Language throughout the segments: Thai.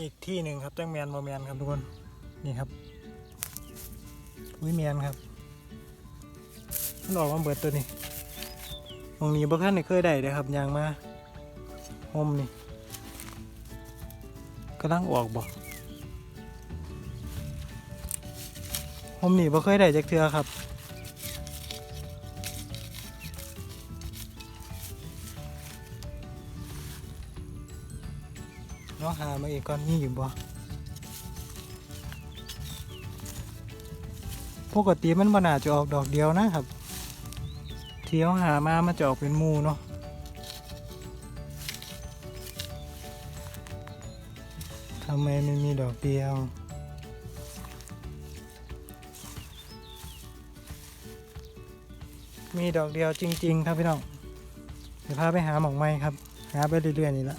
อีกที่หนึ่งครับจังแมนโมแมนครับทุกคนนี่ครับวิแมนครับมันออกมาเบิดตัวนี้มองนี้บ่คันได้เคยได้เลยครับยางมาโฮมนี่กำลังออกบ่โฮมนี่บ่เคยได้จักเทือครับ เนาะหามาอีกก่อนนี่อยู่บ่ปกติมันบ่น่าจะออกดอกเดียวนะครับ เที่ยวหามามันจะออกเป็นมูเนาะทำไมมันมีดอกเดียวมีดอกเดียวจริง ๆ ครับพี่น้องเดี๋ยวพาไปหาหมองไม้ครับ หาไปเรื่อยๆนี่แหละ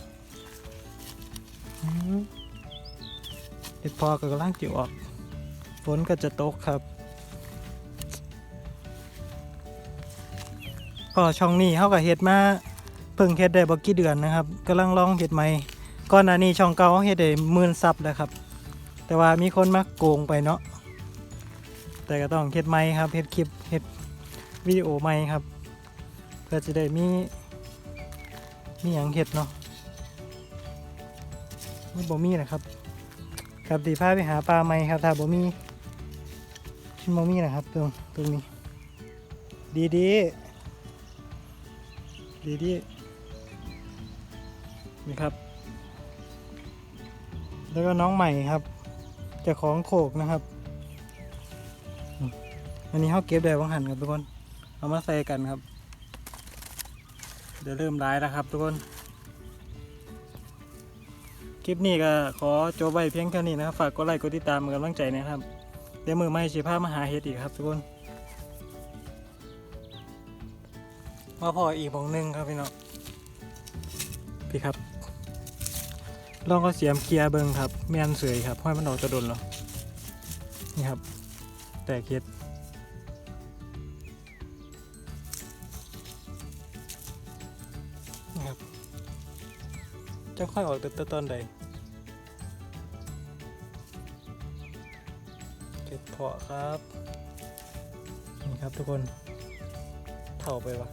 เห็ดพอก็กำลังจิวออก ฝนก็จะตกครับ ก็ช่องนี้เขาก็เห็ดมาเพิ่งเห็ดได้บ่กี่เดือนนะครับกำลังลองเห็ดใหม่ก่อนหน้านี้ช่องเก่าเห็ดได้หมื่นซับแล้วครับ แต่ว่ามีคนมาโกงไปเนาะแต่ก็ต้องเห็ดใหม่ครับเห็ดคลิปเห็ดวิดีโอใหม่ครับ เพื่อจะได้มีมีอย่างเห็ดเนาะ นบ่มีนะครับกับตีพาไปหาปลาไหมครับถ้าบ่มีมันบ่มีนะครับ ตรงตรงนี้ ดีดีดีดีนี่ครับ แล้วก็น้องใหม่ครับจะของโขกนะครับอันนี้เขาเก็บได้วังหันครับทุกคน เอามาใส่กันครับ เดี๋ยวเริ่มร้ายแล้วครับทุกคน คลิปนี้ก็ขอจบไว้เพียงแค่นี้นะครับ ฝากกดไลค์กดติดตามกำลังใจนะครับ เดี๋ยวมือไม่ชีพามาหาเฮ็ดอีกครับทุกคนมาพออีกผงหนึ่งครับพี่น้องพี่ครับ ลองก็เสียมเกียร์เบิงครับแม่นเสยครับห้อยมันออกจะโดนเหรอนี่ครับ แต่เฮ็ดนี่ครั จะค่อยออกแต่ตอนใดเก็บเพาะครับ นี่ครับทุกคนเถ่าไปวะ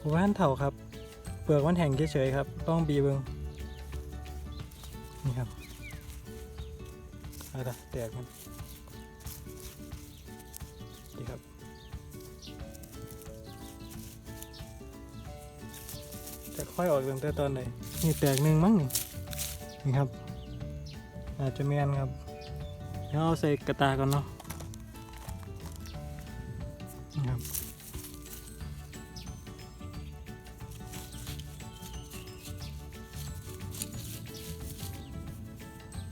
ผมว่านเถ่าครับ เปลือกมันแห้งเฉยๆครับ ต้องบีเบิงนี่ครับอะไรนะแตกมันดีครับจะค่อยออกตั้งแต่ตอนไหน นี่แตกหนึ่งมั้งนี่นี่ครับ อาจจะแมนครับเดี๋ยวเอาใส่กระตาก่อนเนาะนี่ครับ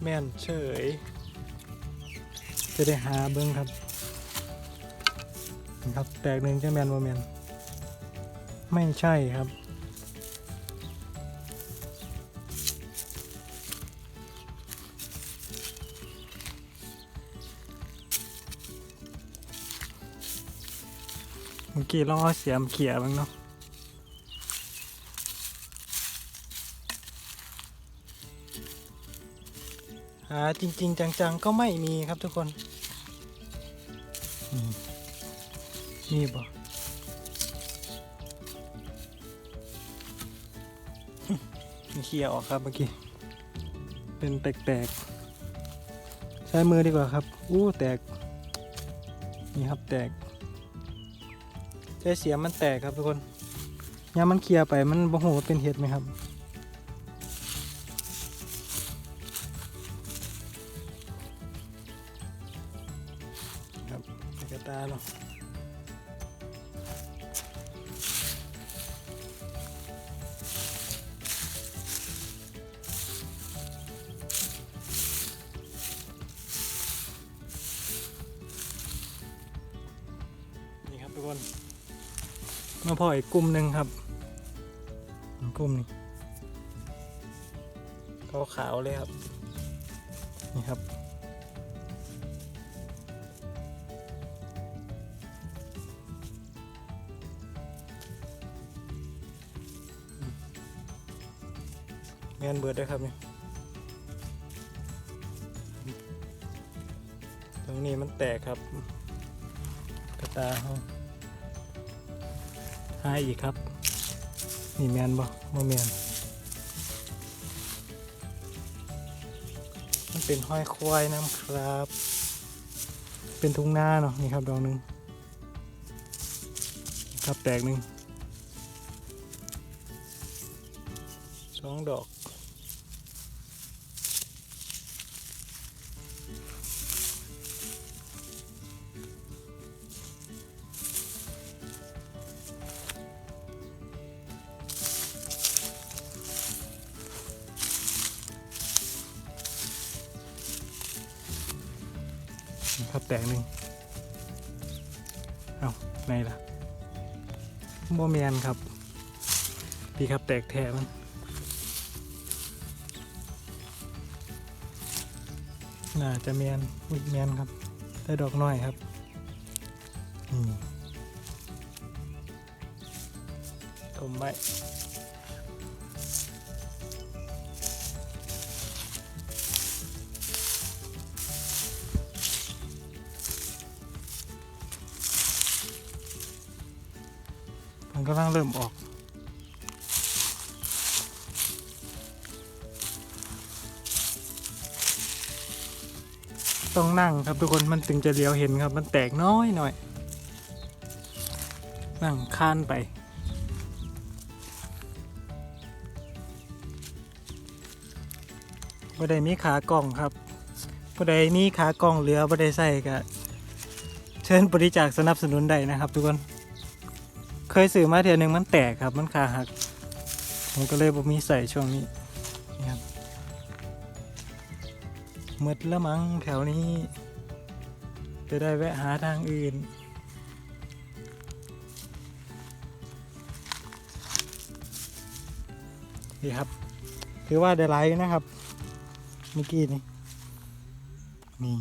แม่นเฉย จะได้หาเบิ้งครับนี่ครับ แตกหนึ่งจะแมนว่าแมนไม่ใช่ครับ มื่อกี้ลองเอาเสียมเขี่ยบ้างเนาะหาจริง ๆ จัง ๆ ก็ไม่มีครับทุกคนอืมมีบ่มีเขี่ยออกครับเมื่อกี้ เป็นแตกๆ ใช้มือดีกว่าครับ อู้แตก นี่ครับแตก ใช้เสียมันแตกครับทุกคนยามมันเคลียร์ไปมันบ่หูเป็นเห็ดไหมครับ ครับกระตาเนาะนี่ครับทุกคน มาพออีกกลุ่มหนึ่งครับกลุ่มนี้ก็ขาวเลยครับ นี่ครับ แมนเบิร์ดด้วยครับเนี่ยตรงนี้มันแตกครับ กระตาเขา หาอีกครับ นี่แมนบ่บ่แมนมันเป็นห้อยควายน้ำครับ เป็นทุ่งนาเนาะนี่ครับดอกหนึ่งครับแตกหนึ่งสองดอก ครับแตกหนึ่งเอาไหนล่ะโมเมนครับ พี่ครับแตกแท้มันน่าจะเมียนวิเมียนครับได้ดอกน้อยครับอืมถมไว้ กำลังเริ่มออก ต้องนั่งครับทุกคนมันถึงจะเลี้ยวเห็นครับ มันแตกน้อยหน่อย นั่งข้านไปบ่ได้มีขากล่องครับบ่ได้มีขากล่องเหลือบ่ได้ใส่ก็เชิญบริจาคสนับสนุนได้นะครับทุกคน เคยซื้อมาเทียหนึงมันแตกครับ มันขาหัก ผมก็เลยบ่มีใส่ช่วงนี้นี่ครับหมดแล้วมั้งแถวนี้ จะได้แวะหาทางอื่น นี่ครับ ถือว่าได้ไลนะครับเมื่อกี้นี่นี่